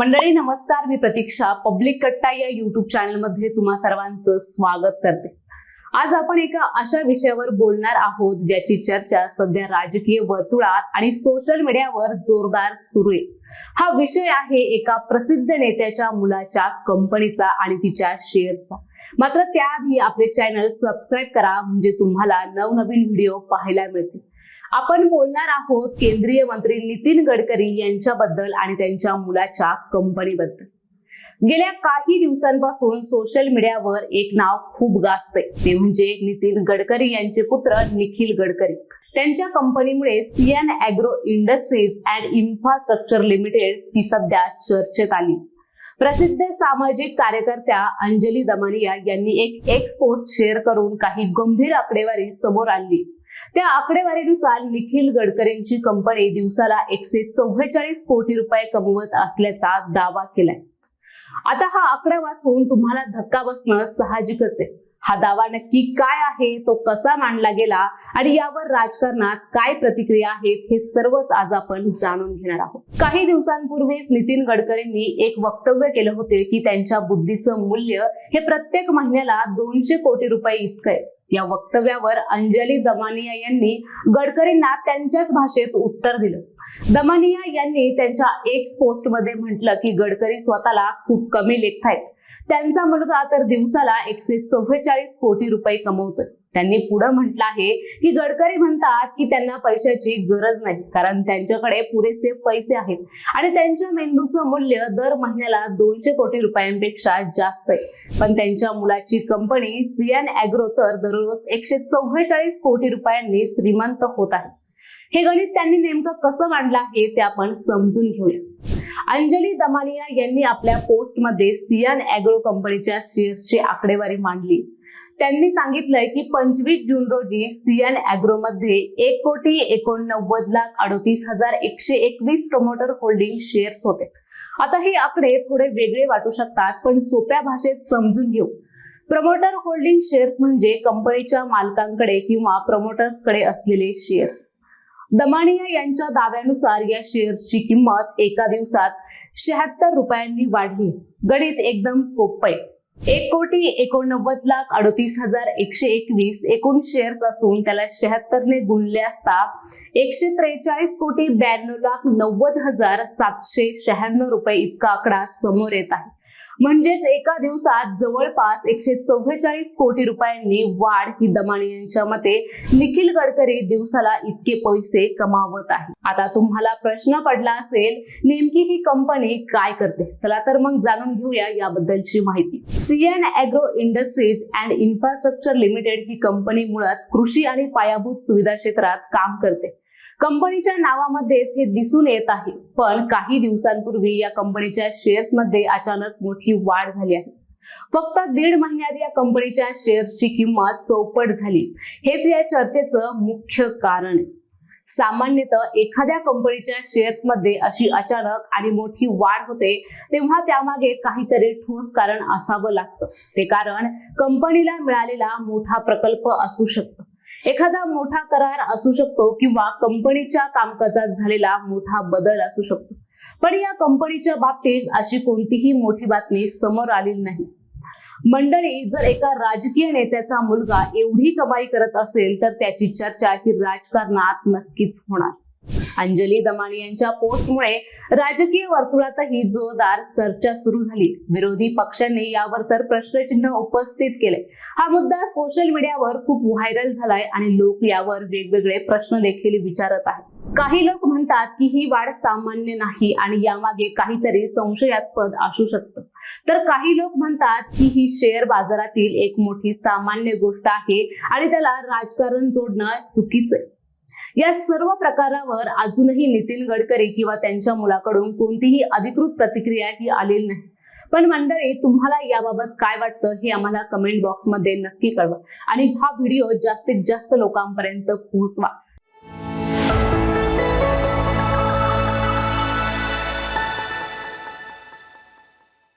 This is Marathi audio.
मंडळी नमस्कार. मी प्रतीक्षा. पब्लिक कट्टा या युट्यूब चॅनलमध्ये तुम्हा सर्वांचं स्वागत करते. आज आपण एका अशा विषयावर बोलणार आहोत ज्याची चर्चा सध्या राजकीय वर्तुळात आणि सोशल मीडियावर जोरदार सुरू आहे. हा विषय आहे एका प्रसिद्ध नेत्याच्या मुलाच्या कंपनीचा आणि तिच्या शेअरचा मात्र त्याआधी आपले चॅनल सबस्क्राईब करा म्हणजे तुम्हाला नवनवीन व्हिडिओ पाहायला मिळतील. आपण बोलणार आहोत केंद्रीय मंत्री नितीन गडकरी यांच्याबद्दल आणि त्यांच्या मुलाच्या कंपनीबद्दल गेल्या काही दिवसांपासून सोशल मीडियावर एक नाव खूप गाजतंय. ते म्हणजे नितीन गडकरी यांचे पुत्र निखिल गडकरी. त्यांच्या कंपनीमुळे CN agro industries and infrastructure limited ती सध्या चर्चेत आली. प्रसिद्ध सामाजिक कार्यकर्त्या अंजली दमानिया यांनी एक एक्स पोस्ट शेअर करून काही गंभीर आकडेवारी समोर आणली. त्या आकडेवारीनुसार निखिल गडकरींची कंपनी दिवसाला एकशे चव्वेचाळीस कोटी रुपये कमवत असल्याचा दावा केलाय. आता हा आकडा वाचून तुम्हाला धक्का बसणं साहजिकच आहे. हा दावा नक्की काय आहे तो कसा मांडला गेला आणि यावर राजकारणात काय प्रतिक्रिया आहेत हे सर्वच आज आपण जाणून घेणार आहोत. काही दिवसांपूर्वीच नितीन गडकरींनी एक वक्तव्य केलं होते की त्यांच्या बुद्धीचं मूल्य हे प्रत्येक महिन्याला दोनशे कोटी रुपये इतकं आहे. या वक्तव्यावर अंजली दमानिया यांनी गडकरींना त्यांच्याच भाषेत उत्तर दिलं. दमानिया यांनी त्यांच्या एक्स पोस्टमध्ये म्हटलं की गडकरी स्वतःला खूप कमी लेखतायत. त्यांचा मुलगा तर दिवसाला एकशे चव्वेचाळीस कोटी रुपये कमवतोय. त्यांनी पुढे म्हटलं आहे की गडकरी म्हणतात की त्यांना पैशाची गरज नाही कारण त्यांच्याकडे पुरेसे पैसे आहेत. आणि त्यांच्या मेंदूचं मूल्य दर महिन्याला दोनशे कोटी रुपयांपेक्षा जास्त आहे. पण त्यांच्या मुलाची कंपनी सियान अॅग्रो तर दररोज एकशे चव्वेचाळीस कोटी रुपयांनी श्रीमंत होत आहे. हे गणित त्यांनी नेमकं कसं मांडलं आहे ते आपण समजून घेऊया. अंजली दमानिया यांनी आपल्या पोस्टमध्ये सियान अॅग्रो कंपनीच्या शेअर्सची आकडेवारी मांडली. त्यांनी सांगितलंय की पंचवीस जून रोजी सियान अॅग्रोमध्ये एक कोटी एकोणनव्वद लाख अडोतीस हजार एकशे एकवीस प्रमोटर होल्डिंग शेअर्स होते. आता हे आकडे थोडे वेगळे वाटू शकतात पण सोप्या भाषेत समजून घेऊ. प्रमोटर होल्डिंग शेअर्स म्हणजे कंपनीच्या मालकांकडे किंवा प्रमोटर्सकडे असलेले शेअर्स दमानिया यांच्या दाव्यानुसार या शेअर्सची किंमत एका दिवसात शहात्तर रुपयांनी वाढली. गणित एकदम सोपं आहे. एक कोटी एकोणनव्वद लाख अडतीस हजार एकशे एकवीस एकूण शेअर्स असून त्याला शहात्तरने गुणले असता एकशे त्रेचाळीस कोटी ब्याण्णव लाख नव्वद हजार सातशे शहाण्णव रुपये इतका आकडा समोर येत आहे. म्हणजेच एका दिवसात जवळपास एकशे चव्वेचाळीस कोटी रुपयांनी वाढ ही दमानी यांच्या मते निखिल गडकरी दिवसाला इतके पैसे कमावत आहे. आता तुम्हाला प्रश्न पडला असेल नेमकी ही कंपनी काय करते? चला तर मग जाणून घेऊया याबद्दलची माहिती. CN agro industries and infrastructure limited ही कंपनी मुळात कृषी आणि पायाभूत सुविधा क्षेत्रात काम करते. कंपनीच्या नावामध्येच हे दिसून येत आहे. पण काही दिवसांपूर्वी या कंपनीच्या शेअर्समध्ये अचानक मोठी वाढ झाली आहे. फक्त दीड महिन्यात या कंपनीच्या शेअर्सची किंमत चौपट झाली. हेच या चर्चेचं मुख्य कारण आहे. सामान्यतः एखाद्या कंपनीच्या शेअर्समध्ये अशी अचानक आणि मोठी वाढ होते तेव्हा त्यामागे काहीतरी ठोस कारण असावं लागतं. ते कारण कंपनीला मिळालेला मोठा प्रकल्प असू शकतो. एखादा मोठा करार असू शकतो किंवा कंपनीच्या कामकाजात झालेला मोठा बदल असू शकतो. पण या कंपनीच्या बाबतीत अशी कोणतीही मोठी बातमी समोर आलेली नाही. मंडळी जर एका राजकीय नेत्याचा मुलगा एवढी कमाई करत असेल तर त्याची चर्चा ही राजकारणात नक्कीच होणार. अंजली दमानी यांच्या पोस्टमुळे राजकीय वर्तुळातही जोरदार चर्चा सुरू झाली. विरोधी पक्षांनी यावर तर प्रश्नचिन्ह उपस्थित केले. हा मुद्दा सोशल मीडियावर खूप व्हायरल झालाय आणि लोक यावर वेगवेगळे प्रश्न देखील विचारत आहेत. काही लोक म्हणतात की ही वाढ सामान्य नाही आणि यामागे काहीतरी संशयास्पद असू शकतं. तर काही लोक म्हणतात की ही शेअर बाजारातील एक मोठी सामान्य गोष्ट आहे आणि त्याला राजकारण जोडणं चुकीचं आहे. या सर्व प्रकारावर अजूनही नितीन गडकरी किंवा त्यांच्या मुलाकडून कोणतीही अधिकृत प्रतिक्रिया ही आलेली नाही. पण मंडळी तुम्हाला याबाबत काय वाटतं हे आम्हाला कमेंट बॉक्समध्ये नक्की कळवा आणि हा व्हिडिओ जास्तीत जास्त लोकांपर्यंत पोहोचवा.